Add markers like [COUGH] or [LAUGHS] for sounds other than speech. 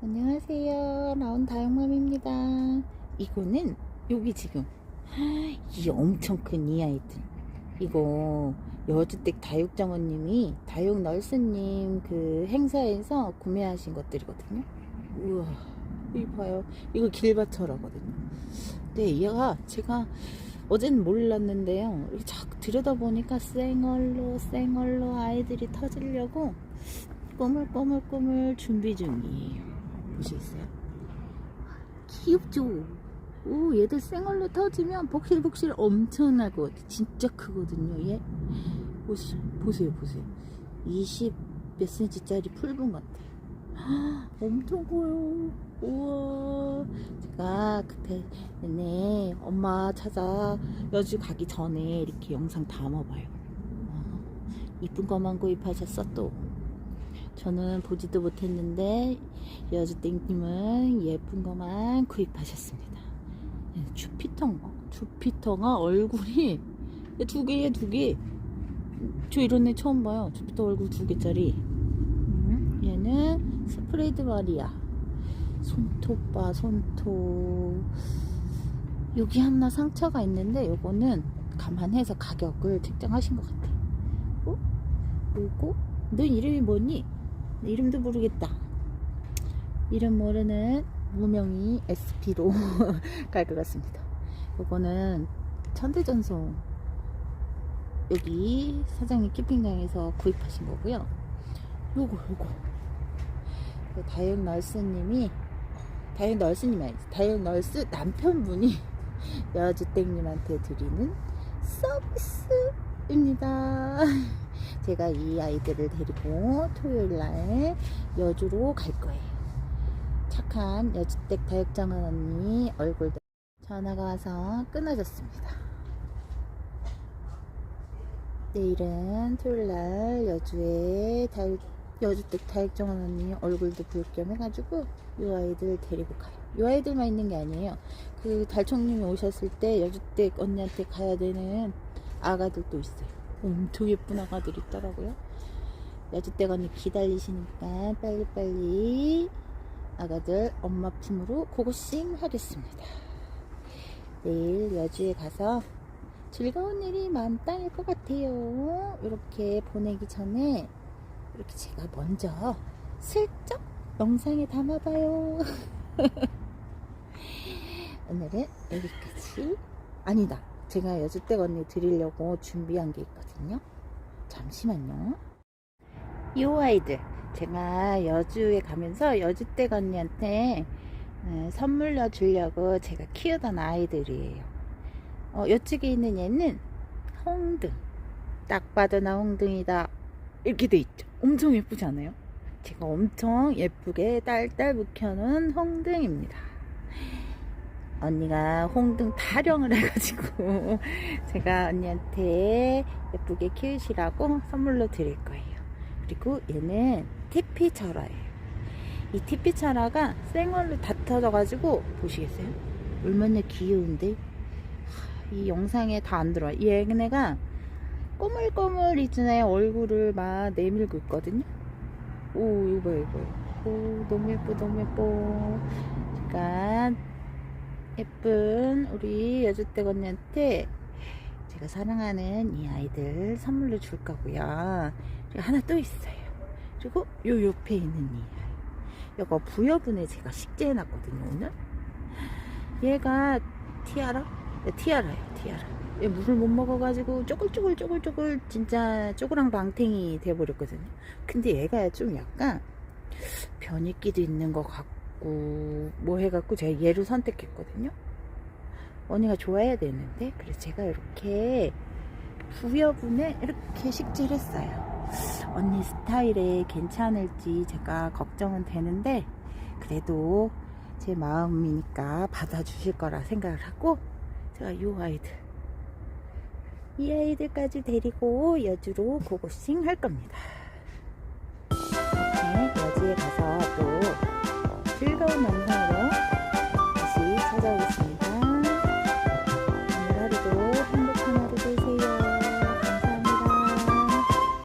안녕하세요. 라온 다영맘입니다. 이거는 여기 지금 이 엄청 큰 이 아이들. 이거 여주댁 다육장원님이 다육 널스님 그 행사에서 구매하신 것들이거든요. 우와, 이거 봐요. 이거 길바처라거든요. 근데 얘가 제가 어제는 몰랐는데요. 이렇게 자꾸 들여다보니까 쌩얼로 쌩얼로 아이들이 터지려고 꼬물꼬물꼬물 준비 중이에요. 보시겠어요? 귀엽죠? 오, 얘들 쌩얼로 터지면 복실복실 엄청날 것 같아. 진짜 크거든요, 얘. 보시, 보세요, 보세요. 20몇 센치짜리 풀분 같아. 헉, 엄청 커요. 우와. 제가 그때 내내 엄마 찾아 여주 가기 전에 이렇게 영상 담아봐요. 어, 이쁜 것만 구입하셨어, 또. 저는 보지도 못했는데 여주땡님은 예쁜 것만 구입하셨습니다. 예, 주피터가 주피터가 얼굴이 두 개에 두 개. 저 이런 애 처음 봐요. 주피터 얼굴 두 개짜리. 음, 얘는 스프레드 마리아. 손톱 봐, 손톱. 여기 하나 상처가 있는데 요거는 감안해서 가격을 책정하신 것 같아. 어? 요거? 너 이름이 뭐니? 이름도 모르겠다. 이름 모르는 무명이 SP로 [LAUGHS] 갈 것 같습니다. 요거는 천대전송 여기 사장님 키핑장에서 구입하신 거고요. 요거 요거 그 다이얼 널스님이 다이얼 널스님이 아니지 다이얼 널스 남편분이 [LAUGHS] 여주땡님한테 드리는 서비스입니다. [LAUGHS] 제가 이 아이들을 데리고 토요일 날 여주로 갈 거예요. 착한 여주댁 다육장원 언니 얼굴도 전화가 와서 끊어졌습니다. 내일은 토요일 날 여주에 다육, 여주댁 다육장원 언니 얼굴도 볼 겸 해가지고 이 아이들 데리고 가요. 이 아이들만 있는 게 아니에요. 그 달총님이 오셨을 때 여주댁 언니한테 가야 되는 아가들도 있어요. 엄청 예쁜 아가들 있더라고요. 언니 기다리시니까 빨리빨리 아가들 엄마 품으로 고고싱 하겠습니다. 내일 여주에 가서 즐거운 일이 만땅일 것 같아요. 이렇게 보내기 전에 이렇게 제가 먼저 슬쩍 영상에 담아봐요. [LAUGHS] 오늘은 여기까지. 아니다. 제가 여주댁 언니 드리려고 준비한 게 있거든요. 잠시만요. 이 아이들. 제가 여주에 가면서 여주댁 언니한테 음, 선물로 주려고 제가 키우던 아이들이에요. 어, 이쪽에 있는 얘는 홍등. 딱 봐도 나 홍등이다. 이렇게 돼 있죠. 엄청 예쁘지 않아요? 제가 엄청 예쁘게 딸딸 묵혀놓은 홍등입니다. 언니가 홍등 타령을 해가지고 [LAUGHS] 제가 언니한테 예쁘게 키우시라고 선물로 드릴 거예요. 그리고 얘는 티피 철화예요. 이 티피 철화가 생얼로 다 터져가지고 보시겠어요? 얼마나 귀여운데 이 영상에 다 안 들어와. 얘네가 꼬물꼬물 있잖아요. 얼굴을 막 내밀고 있거든요. 오 이거 이거. 오 너무 예뻐 너무 예뻐. 제가 예쁜 우리 여주댁 언니한테 제가 사랑하는 이 아이들 선물로 줄 거고요. 하나 또 있어요. 그리고 요 옆에 있는 이 아이. 이거 부여분에 제가 식재해놨거든요, 오늘. 얘가 티아라? 네, 티아라예요, 티아라. 얘 물을 못 먹어가지고 쪼글쪼글 쪼글쪼글 진짜 쪼그랑 방탱이 돼버렸거든요. 근데 얘가 좀 약간 변이기도 있는 것 같고 해갖고 뭐 해갖고 제가 얘를 선택했거든요. 언니가 좋아해야 되는데 그래서 제가 이렇게 부여분에 이렇게 식재를 했어요. 언니 스타일에 괜찮을지 제가 걱정은 되는데 그래도 제 마음이니까 받아주실 거라 생각을 하고 제가 이 아이들 이 아이들까지 데리고 여주로 고고싱 할 겁니다. 네, 여주에 가서 즐거운 영상으로 다시 찾아오겠습니다.